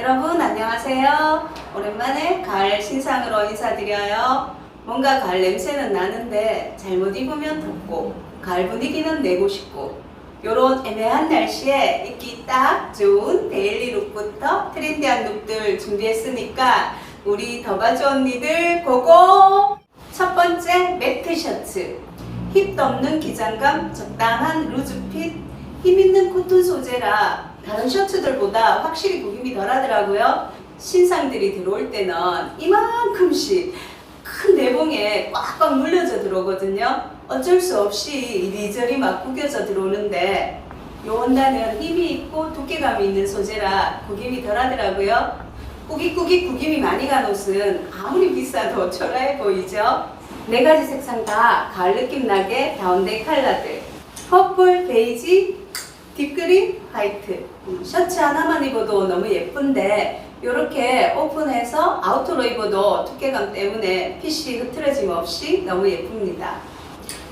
여러분 안녕하세요. 오랜만에 가을 신상으로 인사드려요. 뭔가 가을 냄새는 나는데 잘못 입으면 덥고 가을 분위기는 내고 싶고 요런 애매한 날씨에 입기 딱 좋은 데일리 룩부터 트렌디한 룩들 준비했으니까 우리 더바주 언니들 고고! 첫 번째 매트 셔츠 힙도 없는 기장감 적당한 루즈핏 힘 있는 코튼 소재라 다른 셔츠들보다 확실히 구김이 덜 하더라고요. 신상들이 들어올 때는 이만큼씩 큰 내봉에 꽉꽉 물려져 들어오거든요. 어쩔 수 없이 이리저리 막 구겨져 들어오는데 요 원단은 힘이 있고 두께감이 있는 소재라 구김이 덜 하더라고요. 꾸깃꾸깃 구김이 많이 간 옷은 아무리 비싸도 초라해 보이죠? 네 가지 색상 다 가을 느낌 나게 다운된 컬러들 퍼플, 베이지, 딥그린, 화이트 음, 셔츠 하나만 입어도 너무 예쁜데 이렇게 오픈해서 아우터로 입어도 두께감 때문에 핏이 흐트러짐 없이 너무 예쁩니다.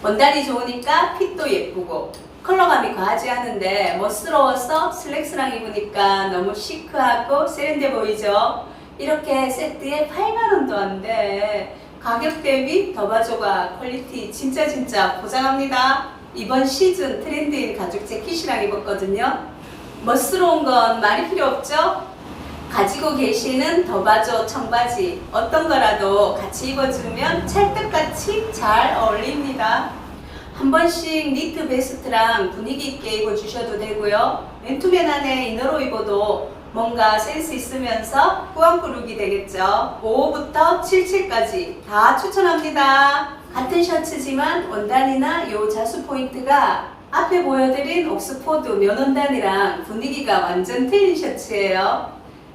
원단이 좋으니까 핏도 예쁘고 컬러감이 과하지 않은데 멋스러워서 슬랙스랑 입으니까 너무 시크하고 세련돼 보이죠? 이렇게 세트에 8만원도 안 돼. 가격 대비 더바조가 퀄리티 진짜 진짜 보장합니다. 이번 시즌 트렌드인 가죽 재킷이랑 입었거든요. 멋스러운 건 말이 필요 없죠? 가지고 계시는 더바조 청바지 어떤 거라도 같이 입어주면 찰떡같이 잘 어울립니다. 한 번씩 니트 베스트랑 분위기 있게 입어주셔도 되고요. 맨투맨 안에 이너로 입어도 뭔가 센스 있으면서 꾸안꾸룩이 되겠죠. 5호부터 77까지 다 추천합니다. 같은 셔츠지만 원단이나 요 자수 포인트가 앞에 보여드린 옥스포드 면원단이랑 분위기가 완전 틀린 셔츠예요.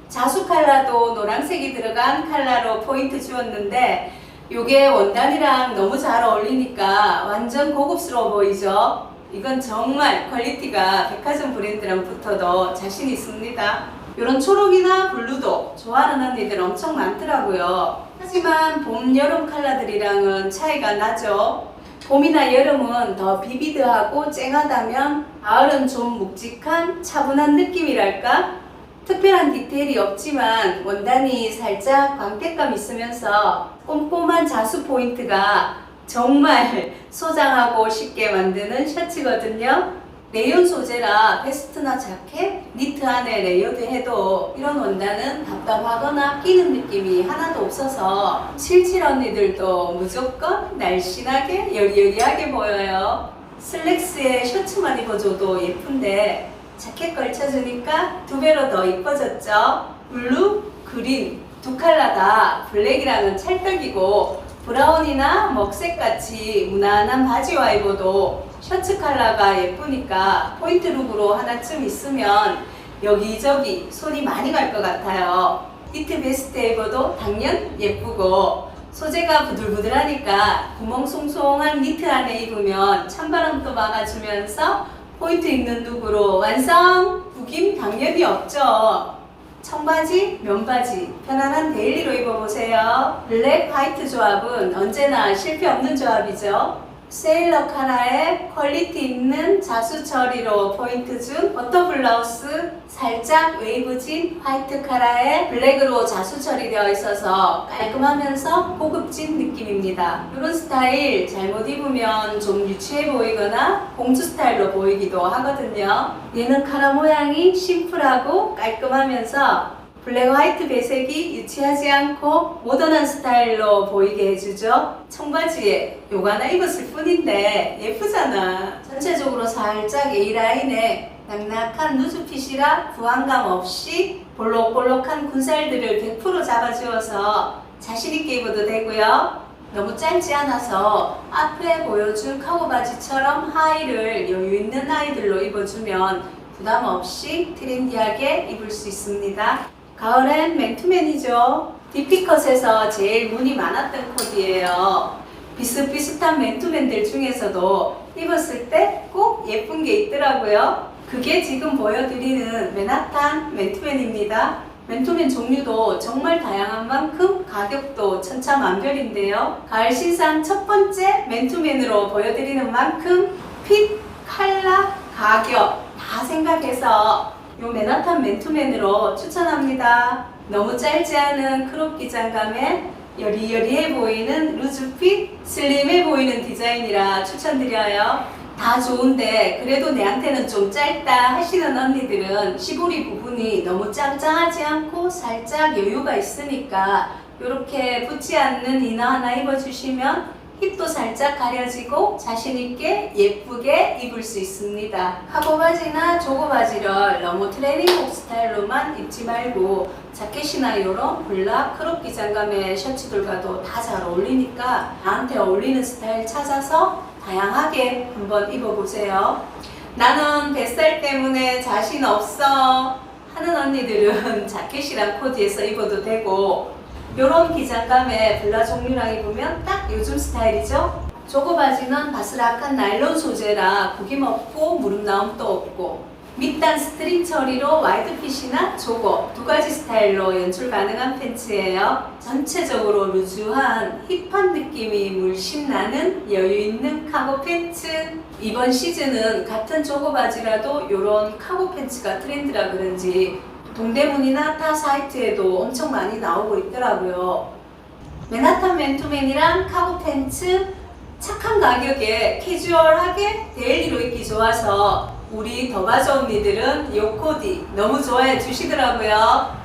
자수 컬러도 노란색이 들어간 컬러로 포인트 주었는데 요게 원단이랑 너무 잘 어울리니까 완전 고급스러워 보이죠? 이건 정말 퀄리티가 백화점 브랜드랑 붙어도 자신 있습니다. 이런 초록이나 블루도 좋아하는 언니들 엄청 많더라고요. 하지만 봄, 여름 컬러들이랑은 차이가 나죠. 봄이나 여름은 더 비비드하고 쨍하다면 가을은 좀 묵직한 차분한 느낌이랄까? 특별한 디테일이 없지만 원단이 살짝 광택감 있으면서 꼼꼼한 자수 포인트가 정말 소장하고 쉽게 만드는 셔츠거든요. 레이온 소재라 베스트나 자켓, 니트 안에 레이어드 해도 이런 원단은 답답하거나 끼는 느낌이 하나도 없어서 칠칠 언니들도 무조건 날씬하게 여리여리하게 보여요. 슬랙스에 셔츠만 입어줘도 예쁜데 자켓 걸쳐주니까 두 배로 더 이뻐졌죠. 블루, 그린 두 컬러 다 블랙이랑은 찰떡이고 브라운이나 먹색같이 무난한 바지와 입어도 셔츠 컬러가 예쁘니까 포인트 룩으로 하나쯤 있으면 여기저기 손이 많이 갈 것 같아요. 니트 베스트에 입어도 당연 예쁘고 소재가 부들부들하니까 구멍 송송한 니트 안에 입으면 찬바람도 막아주면서 포인트 있는 룩으로 완성! 구김 당연히 없죠. 청바지, 면바지, 편안한 데일리로 입어보세요. 블랙, 화이트 조합은 언제나 실패 없는 조합이죠. 세일러 카라의 퀄리티 있는 자수 처리로 포인트 준 버터 블라우스 살짝 웨이브진 화이트 카라의 블랙으로 자수 처리되어 있어서 깔끔하면서 고급진 느낌입니다. 이런 스타일 잘못 입으면 좀 유치해 보이거나 공주 스타일로 보이기도 하거든요. 얘는 카라 모양이 심플하고 깔끔하면서 블랙 화이트 배색이 유치하지 않고 모던한 스타일로 보이게 해주죠. 청바지에 요거 하나 입었을 뿐인데 예쁘잖아. 전체적으로 살짝 A라인에 낙낙한 누즈핏이라 부항감 없이 볼록볼록한 군살들을 100% 잡아주어서 자신있게 입어도 되고요. 너무 짧지 않아서 앞에 보여준 카고 바지처럼 하의를 여유 있는 아이들로 입어주면 부담 없이 트렌디하게 입을 수 있습니다. 가을엔 맨투맨이죠. 디피컷에서 제일 문이 많았던 코디예요. 비슷비슷한 맨투맨들 중에서도 입었을 때 꼭 예쁜 게 있더라고요. 그게 지금 보여드리는 맨하탄 맨투맨입니다. 맨투맨 종류도 정말 다양한 만큼 가격도 천차만별인데요. 가을 신상 첫 번째 맨투맨으로 보여드리는 만큼 핏, 컬러, 가격 다 생각해서 이 요 맨하탄 맨투맨으로 추천합니다. 너무 짧지 않은 크롭 기장감에 여리여리해 보이는 루즈핏, 슬림해 보이는 디자인이라 추천드려요. 다 좋은데 그래도 내한테는 좀 짧다 하시는 언니들은 시보리 부분이 너무 짱짱하지 않고 살짝 여유가 있으니까 이렇게 붙지 않는 이너 하나 입어주시면 힙도 살짝 가려지고 자신있게 예쁘게 입을 수 있습니다. 카고 바지나 조거 바지를 너무 트레이닝복 스타일로만 입지 말고 자켓이나 이런 블락 크롭 기장감의 셔츠들과도 다 잘 어울리니까 나한테 어울리는 스타일 찾아서 다양하게 한번 입어보세요. 나는 뱃살 때문에 자신 없어 하는 언니들은 자켓이랑 코디해서 입어도 되고 요런 기장감의 블라 종류랑 입으면 딱 요즘 스타일이죠. 조거 바지는 바스락한 나일론 소재라 구김 없고 무릎 나옴도 없고 밑단 스트링 처리로 와이드핏이나 조거 두 가지 스타일로 연출 가능한 팬츠예요. 전체적으로 루즈한 힙한 느낌이 물씬 나는 여유 있는 카고 팬츠. 이번 시즌은 같은 조거 바지라도 이런 카고 팬츠가 트렌드라 그런지 동대문이나 타 사이트에도 엄청 많이 나오고 있더라고요. 맨하탄 맨투맨이랑 카고 팬츠 착한 가격에 캐주얼하게 데일리로 입기 좋아서 우리 더바저 언니들은 요 코디 너무 좋아해 주시더라고요.